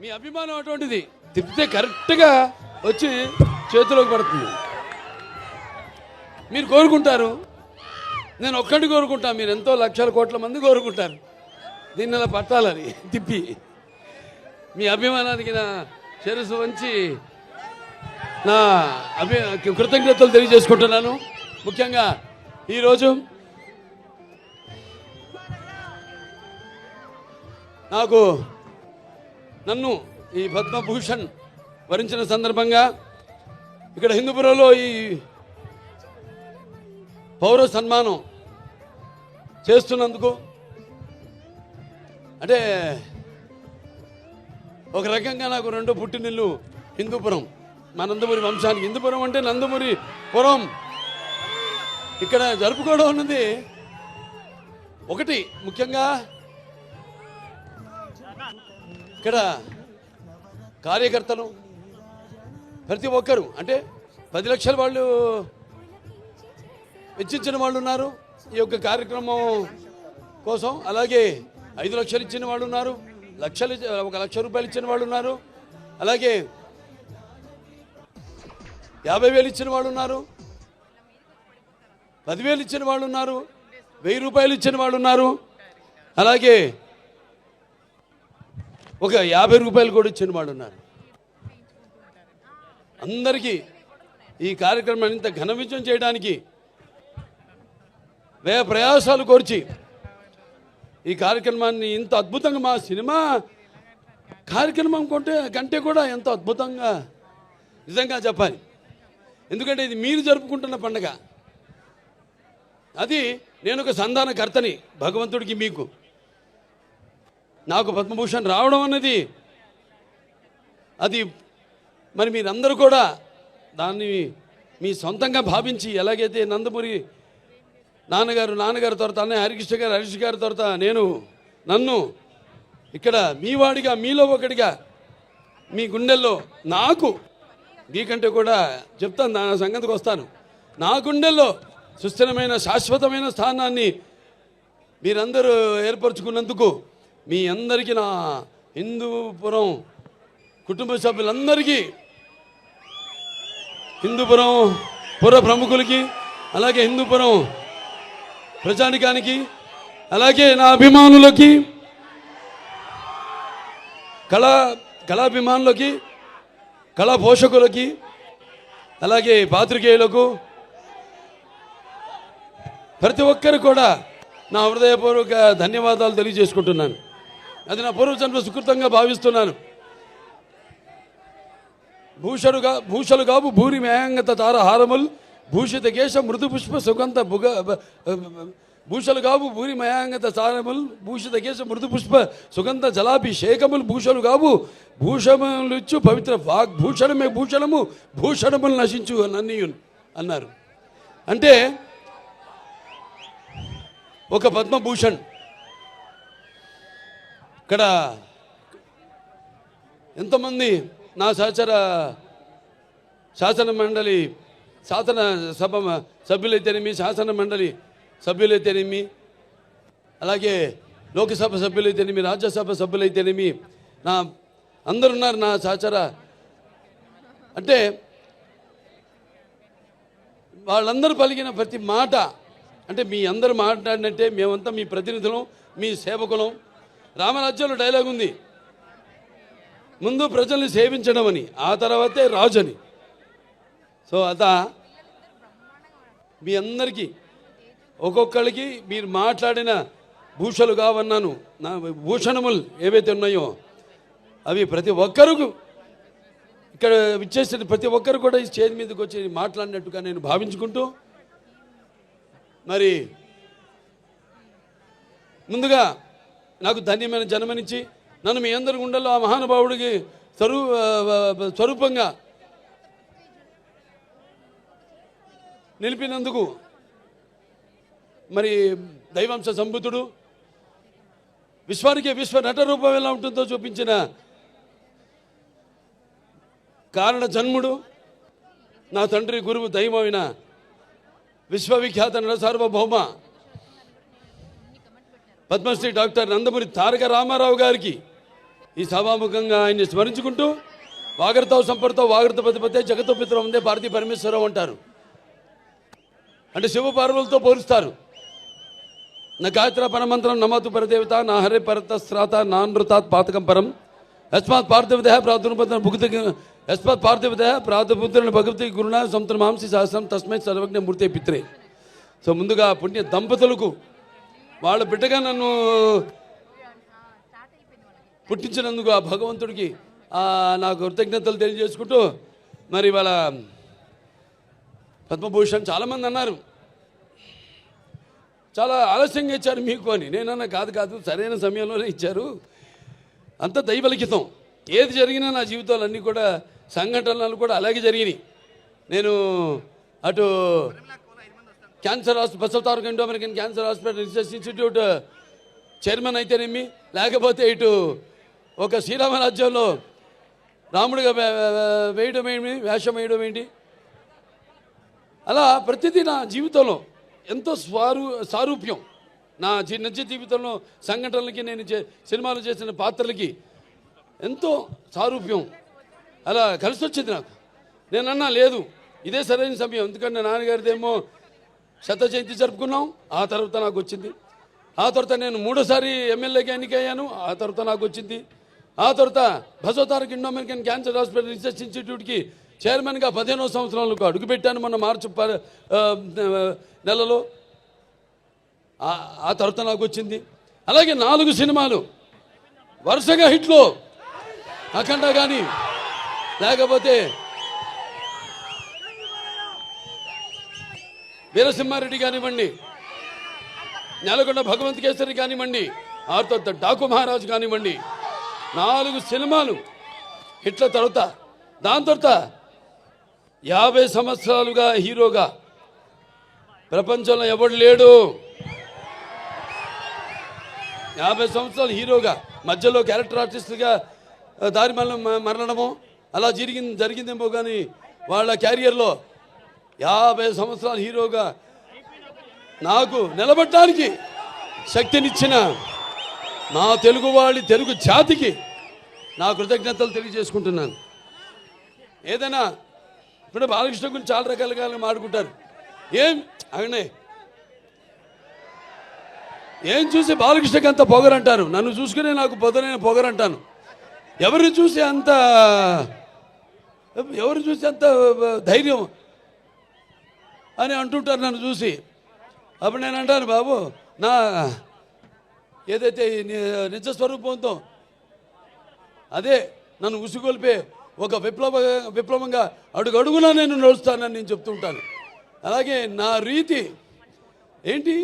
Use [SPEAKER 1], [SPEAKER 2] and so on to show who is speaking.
[SPEAKER 1] మీ అభిమానం అటువంటిది తిప్పితే కరెక్ట్గా వచ్చి చేతిలోకి పడుతుంది. మీరు కోరుకుంటారు? నేను ఒక్కటి కోరుకుంటాను మీరు ఎంతో లక్షల కోట్ల మంది కోరుకుంటారు. దీన్ని అలా పట్టాలని తిప్పి. మీ అభిమానానికి నా శిరస్సు వంచి నా అభి కృతజ్ఞతలు తెలియజేసుకుంటున్నాను. ముఖ్యంగా ఈరోజు నాకు నన్ను ఈ పద్మభూషణ్ వరించిన సందర్భంగా ఇక్కడ హిందూపురంలో ఈ పౌర సన్మానం చేస్తున్నందుకు అంటే ఒక రకంగా నాకు రెండో పుట్టినిల్లు హిందూపురం మా నందమూరి వంశానికి. హిందూపురం అంటే నందమూరి పురం. ఇక్కడ జరుపుకోవడం ఉన్నది ఒకటి. ముఖ్యంగా ఇక్కడ కార్యకర్తలు ప్రతి ఒక్కరు అంటే పది లక్షల వాళ్ళు వెచ్చించిన వాళ్ళు ఉన్నారు. ఈ యొక్క కార్యక్రమం కోసం అలాగే ఐదు లక్షలు ఇచ్చిన వాళ్ళు ఉన్నారు. లక్షలు ఒక లక్ష రూపాయలు ఇచ్చిన వాళ్ళు ఉన్నారు. అలాగే యాభై వేలు ఇచ్చిన వాళ్ళు ఉన్నారు. పదివేలు ఇచ్చిన వాళ్ళు ఉన్నారు. వెయ్యి రూపాయలు ఇచ్చిన వాళ్ళు ఉన్నారు. అలాగే ఒక యాభై రూపాయలు కూడా ఇచ్చిన వాళ్ళు ఉన్నారు. అందరికీ ఈ కార్యక్రమాన్ని ఇంత ఘన విజయం చేయడానికి వ్యయ ప్రయాసాలు కోర్చి ఈ కార్యక్రమాన్ని ఇంత అద్భుతంగా మా సినిమా కార్యక్రమం కొంటే కంటే కూడా ఎంతో అద్భుతంగా నిజంగా చెప్పాలి. ఎందుకంటే ఇది మీరు జరుపుకుంటున్న పండగ. అది నేను ఒక సంధానకర్తని భగవంతుడికి మీకు నాకు పద్మభూషణ్ రావడం అన్నది అది మరి మీరందరూ కూడా దాన్ని మీ సొంతంగా భావించి ఎలాగైతే నందమూరి నాన్నగారు నాన్నగారి తర్వాత అన్నయ్య హరికృష్ణ గారు హరీష్ గారి తర్వాత నేను నన్ను ఇక్కడ మీ వాడిగా మీలో ఒకటిగా మీ గుండెల్లో నాకు మీకంటే కూడా చెప్తాను నా సంగతికి వస్తాను. నా గుండెల్లో సుస్థిరమైన శాశ్వతమైన స్థానాన్ని మీరందరూ ఏర్పరచుకున్నందుకు మీ అందరికీ నా హిందూపురం కుటుంబ సభ్యులందరికీ హిందూపురం పుర ప్రముఖులకి అలాగే హిందూపురం ప్రజానికానికి అలాగే నా అభిమానులకి కళా కళాభిమానులకి కళా పోషకులకి అలాగే పాత్రికేయులకు ప్రతి ఒక్కరు కూడా నా హృదయపూర్వక ధన్యవాదాలు తెలియజేసుకుంటున్నాను. అది నా పూర్వజన్మ సుకృతంగా భావిస్తున్నాను. భూషడుగా భూషలు కావు భూరి మేయంగత తారహారముల్ భూషిత కేశ మృదు పుష్ప సుగంధ భుగ భూషలు కావు భూరి మయాంగత సారముల్ భూషిత కేశ మృదు పుష్ప సుగంధ జలాభిషేకములు భూషలు కావు భూషములుచ్చు పవిత్ర వాగ్ భూషణమే భూషణము భూషణములు నశించు నన్నీయున్ అన్నారు. అంటే ఒక పద్మభూషణ్ ఇక్కడ ఎంతమంది నా సహచర శాసన మండలి శాసన సభ సభ్యులైతేనేమి శాసన మండలి సభ్యులైతేనేమి అలాగే లోకసభ సభ్యులైతేనేమి రాజ్యసభ సభ్యులైతేనేమి నా అందరున్నారు నా సహచర. అంటే వాళ్ళందరూ పలికిన ప్రతి మాట అంటే మీ అందరు మాట్లాడినట్టే మేమంతా మీ ప్రతినిధులం మీ సేవకులం. రామరాజ్యంలో డైలాగ్ ఉంది. ముందు ప్రజల్ని సేవించడం అని ఆ తర్వాతే రాజు అని సో అత మీ అందరికీ ఒక్కొక్కరికి మీరు మాట్లాడిన భూషలు కావన్నాను నా భూషణములు ఏవైతే ఉన్నాయో అవి ప్రతి ఒక్కరికి ఇక్కడ విచ్చేసిన ప్రతి ఒక్కరు కూడా ఈ స్టేజ్ మీదకి వచ్చి మాట్లాడినట్టుగా నేను భావించుకుంటూ మరి ముందుగా నాకు ధన్యమైన జన్మనిచ్చి నన్ను మీ అందరి గుండెల్లో ఆ మహానుభావుడికి స్వరూ స్వరూపంగా నిలిపినందుకు మరి దైవాంశ సంబుతుడు విశ్వానికి విశ్వ నట రూపం ఎలా ఉంటుందో చూపించిన కారణ జన్ముడు నా తండ్రి గురువు దైవమైన విశ్వవిఖ్యాత నట సార్వభౌమ పద్మశ్రీ డాక్టర్ నందమూరి తారక రామారావు గారికి ఈ సభాముఖంగా ఆయన్ని స్మరించుకుంటూ వాగర్తావు సంపర్తో వాగర్త పతిపతే జగతో పిత్రం ఉందే భారతీ పరమేశ్వరం అంటారు. అంటే శివపార్వులతో పోలుస్తారు. నా గాయత్ర పరమంత్రం నమతు పరదేవత నా హరే పరత శ్రాత నా నృతాత్ పాతకం పరం. యస్మాత్ పార్థివత ప్రాదుర్పద భుక్తి యస్మాత్ పార్థివత ప్రాదుపుత్రుని భగవతి గురుణ సంతుల మాంసి సహస్రం తస్మై సర్వజ్ఞ మూర్తి పిత్రే. సో ముందుగా పుణ్య దంపతులకు వాళ్ళ బిడ్డగా నన్ను పుట్టించినందుకు ఆ భగవంతుడికి నా కృతజ్ఞతలు తెలియజేసుకుంటూ మరి వాళ్ళ పద్మభూషణ్ చాలామంది అన్నారు. చాలా ఆలస్యంగా ఇచ్చారు మీకు అని. నేనన్నా కాదు కాదు సరైన సమయంలోనే ఇచ్చారు. అంత దైవలిఖితం. ఏది జరిగినా నా జీవితాలు అన్నీ కూడా సంఘటనలు కూడా అలాగే జరిగినాయి. నేను అటు cancer hospital Basavataraka Indo American cancer hospital research institute chairman అయితేనేమి? లేకపోతే ఇటు ఒక శ్రీరామ రాజ్యంలో రాముడిగా వేయడం ఏమి వేషం వేయడం ఏంటి? అలా ప్రతిదీ నా జీవితంలో ఎంతో స్వారు సారూప్యం. నా జీ- నిజ జీవితంలో సంఘటనలకి నేను చే సినిమాలు చేసిన పాత్రలకి ఎంతో సారూప్యం. అలా కలిసి వచ్చింది నాకు. నేను అన్నా లేదు. ఇదే సరైన సమయం. ఎందుకంటే నాన్నగారిదేమో శత జయంతి జరుపుకున్నాం. ఆ తర్వాత నాకు వచ్చింది ఆ తర్వాత నేను మూడోసారి ఎమ్మెల్యేగా ఎన్నికయ్యాను. ఆ తర్వాత నాకు వచ్చింది ఆ తర్వాత భజోతారక్ Indo American cancer hospital research ఇన్స్టిట్యూట్కి చైర్మన్గా పదిహేనో సంవత్సరాలకు అడుగుపెట్టాను మొన్న మార్చి నెలలో. ఆ- ఆ తర్వాత నాకు వచ్చింది అలాగే నాలుగు సినిమాలు. వరుసగా హిట్లు. అఖండ కానీ లేకపోతే వీరసింహారెడ్డి కానివ్వండి నెలకొండ భగవంత్ కేసరి కానివ్వండి ఆ తర్వాత డాకు మహారాజ్ కానివ్వండి నాలుగు సినిమాలు హిట్ల తర్వాత దాని తర్వాత యాభై సంవత్సరాలుగా హీరోగా ప్రపంచంలో ఎవడు లేడు? యాభై సంవత్సరాలు హీరోగా మధ్యలో క్యారెక్టర్ ఆర్టిస్ట్గా దారి మరణము అలా జరిగింది జరిగిందేమో కానీ వాళ్ళ క్యారియర్లో యాభై సంవత్సరాలు హీరోగా నాకు నిలబడటానికి శక్తినిచ్చిన నా తెలుగు వాళ్ళ తెలుగు జాతికి నా కృతజ్ఞతలు తెలియజేసుకుంటున్నాను. ఏదైనా ఇప్పుడు బాలకృష్ణ గురించి చాలా రకాలుగా మాట్లాడుకుంటారు. ఏం అగనే ఏం చూసి బాలకృష్ణకి అంత పొగరంటారు? నన్ను చూసుకునే నాకు పొదనైన పొగరంటాను. ఎవరిని చూసి అంత ఎవరిని చూసి అంత ధైర్యం? అని అంటుంటారు నన్ను చూసి. అప్పుడు నేను అంటాను బాబు నా ఏదైతే నిజ స్వరూపంతో అదే నన్ను ఉసిగొల్పే ఒక విప్లవ విప్లవంగా అడుగడుగునా నేను నడుస్తానని నేను చెప్తుంటాను అలాగే నా రీతి ఏంటి?